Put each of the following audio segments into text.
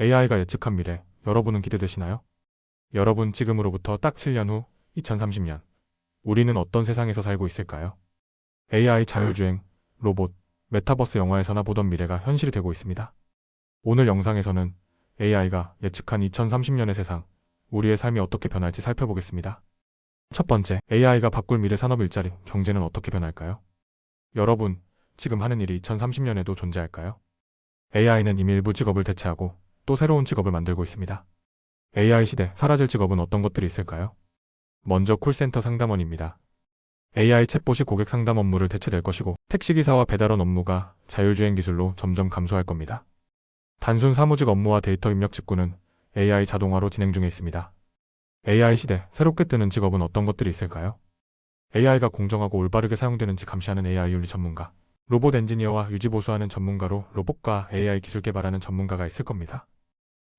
AI가 예측한 미래, 여러분은 기대되시나요? 여러분 지금으로부터 딱 7년 후 2030년 우리는 어떤 세상에서 살고 있을까요? AI 자율주행, 로봇, 메타버스 영화에서나 보던 미래가 현실이 되고 있습니다. 오늘 영상에서는 AI가 예측한 2030년의 세상, 우리의 삶이 어떻게 변할지 살펴보겠습니다. 첫 번째, AI가 바꿀 미래 산업 일자리, 경제는 어떻게 변할까요? 여러분, 지금 하는 일이 2030년에도 존재할까요? AI는 이미 일부 직업을 대체하고 또 새로운 직업을 만들고 있습니다. AI 시대 사라질 직업은 어떤 것들이 있을까요? 먼저 콜센터 상담원입니다. AI 챗봇이 고객 상담 업무를 대체될 것이고 택시기사와 배달원 업무가 자율주행 기술로 점점 감소할 겁니다. 단순 사무직 업무와 데이터 입력 직구는 AI 자동화로 진행 중에 있습니다. AI 시대 새롭게 뜨는 직업은 어떤 것들이 있을까요? AI가 공정하고 올바르게 사용되는지 감시하는 AI 윤리 전문가, 로봇 엔지니어와 유지 보수하는 전문가로 로봇과 AI 기술 개발하는 전문가가 있을 겁니다.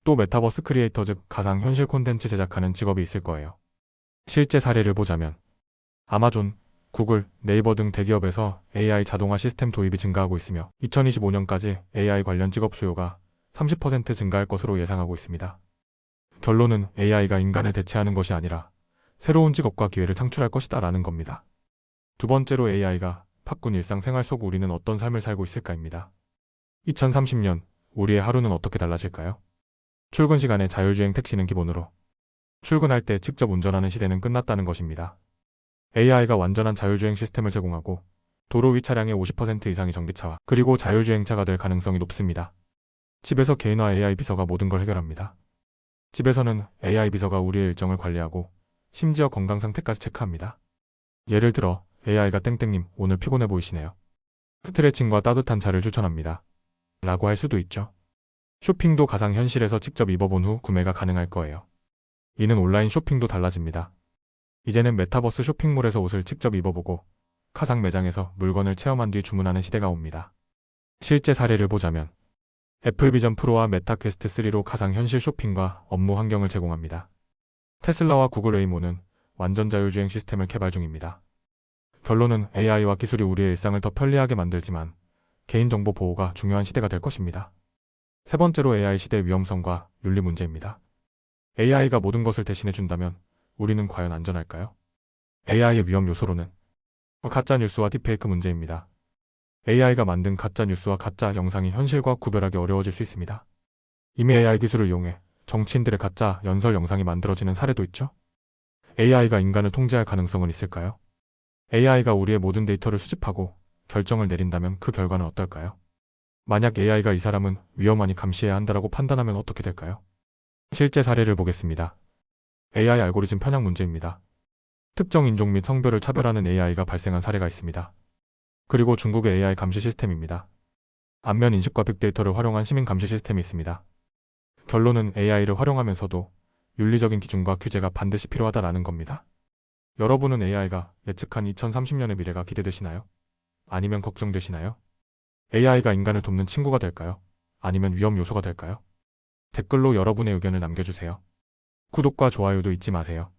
또 메타버스 크리에이터 즉 가상 현실 콘텐츠 제작하는 직업이 있을 거예요. 실제 사례를 보자면 아마존, 구글, 네이버 등 대기업에서 AI 자동화 시스템 도입이 증가하고 있으며 2025년까지 AI 관련 직업 수요가 30% 증가할 것으로 예상하고 있습니다. 결론은 AI가 인간을 대체하는 것이 아니라 새로운 직업과 기회를 창출할 것이다 라는 겁니다. 두 번째로 AI가 바꾼 일상생활 속 우리는 어떤 삶을 살고 있을까입니다. 2030년 우리의 하루는 어떻게 달라질까요? 출근 시간에 자율주행 택시는 기본으로 출근할 때 직접 운전하는 시대는 끝났다는 것입니다. AI가 완전한 자율주행 시스템을 제공하고 도로 위 차량의 50% 이상이 전기차와 그리고 자율주행차가 될 가능성이 높습니다. 집에서 개인화 AI 비서가 모든 걸 해결합니다. 집에서는 AI 비서가 우리의 일정을 관리하고 심지어 건강 상태까지 체크합니다. 예를 들어 AI가 땡땡님 오늘 피곤해 보이시네요. 스트레칭과 따뜻한 차를 추천합니다. 라고 할 수도 있죠. 쇼핑도 가상현실에서 직접 입어본 후 구매가 가능할 거예요. 이는 온라인 쇼핑도 달라집니다. 이제는 메타버스 쇼핑몰에서 옷을 직접 입어보고 가상 매장에서 물건을 체험한 뒤 주문하는 시대가 옵니다. 실제 사례를 보자면 애플 비전 프로와 메타 퀘스트 3로 가상 현실 쇼핑과 업무 환경을 제공합니다. 테슬라와 구글 웨이모는 완전 자율주행 시스템을 개발 중입니다. 결론은 AI와 기술이 우리의 일상을 더 편리하게 만들지만 개인정보 보호가 중요한 시대가 될 것입니다. 세 번째로 AI 시대의 위험성과 윤리 문제입니다. AI가 모든 것을 대신해 준다면 우리는 과연 안전할까요? AI의 위험 요소로는 가짜 뉴스와 딥페이크 문제입니다. AI가 만든 가짜 뉴스와 가짜 영상이 현실과 구별하기 어려워질 수 있습니다. 이미 AI 기술을 이용해 정치인들의 가짜 연설 영상이 만들어지는 사례도 있죠. AI가 인간을 통제할 가능성은 있을까요? AI가 우리의 모든 데이터를 수집하고 결정을 내린다면 그 결과는 어떨까요? 만약 AI가 이 사람은 위험하니 감시해야 한다라고 판단하면 어떻게 될까요? 실제 사례를 보겠습니다. AI 알고리즘 편향 문제입니다. 특정 인종 및 성별을 차별하는 AI가 발생한 사례가 있습니다. 그리고 중국의 AI 감시 시스템입니다. 안면 인식과 빅데이터를 활용한 시민 감시 시스템이 있습니다. 결론은 AI를 활용하면서도 윤리적인 기준과 규제가 반드시 필요하다라는 겁니다. 여러분은 AI가 예측한 2030년의 미래가 기대되시나요? 아니면 걱정되시나요? AI가 인간을 돕는 친구가 될까요? 아니면 위험 요소가 될까요? 댓글로 여러분의 의견을 남겨주세요. 구독과 좋아요도 잊지 마세요.